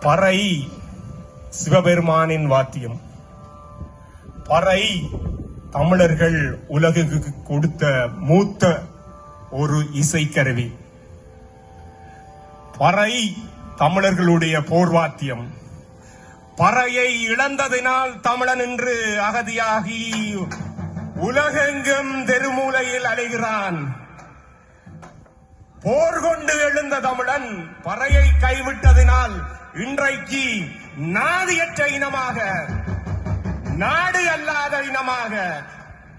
பறை சிவபெருமானின் வாத்தியம். பறை தமிழர்கள் உலகுக்கு கொடுத்த மூத்த ஒரு இசைக்கருவி. பறை தமிழர்களுடைய போர்வாத்தியம். பறையை இழந்ததினால் தமிழன் என்று அகதியாகி உலகெங்கும் தெருமூலையில் அலைகிறான். போர் கொண்டு எழுந்த தமிழன் பறையை கைவிட்டதினால் இன்றைக்கு நாதியற்ற இனமாக நாடு அல்லாத இனமாக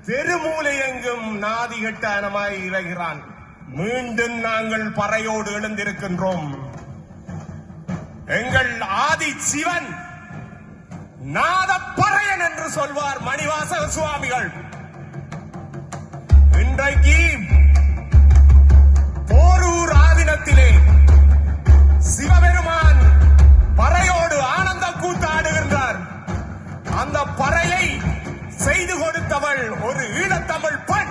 தெருமூலை எங்கும் நாதிகட்ட இனமாய் இறைகிறான். மீண்டும் நாங்கள் பறையோடு எழுந்திருக்கின்றோம். எங்கள் ஆதி சிவன் நாதப்பறையன் என்று சொல்வார் மணிவாசக சுவாமிகள். இன்றைக்கு இடத்திலே சிவபெருமான் பறையோடு ஆனந்த கூத்தாடுகின்றார் அந்த பறையை செய்து கொடுத்தவள் ஒரு ஈழத்தமிழ் பெண்.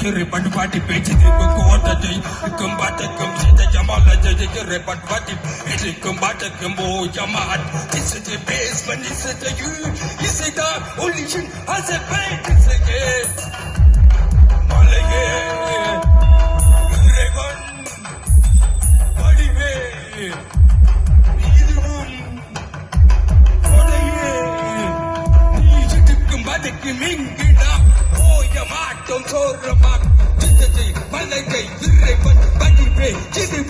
jere bandwadi beti ko kota jay kambata kamse da jamala jere jere bandwadi beti kambata kambo jamaat this is the basement this is the you this is the only thing has a pain this is it malege regon badive idum kodeye ni jitik kambata kimingi வாட்டம் சோறு பாட்டு மல்லை கை விரை பட்டி பிரே சிறு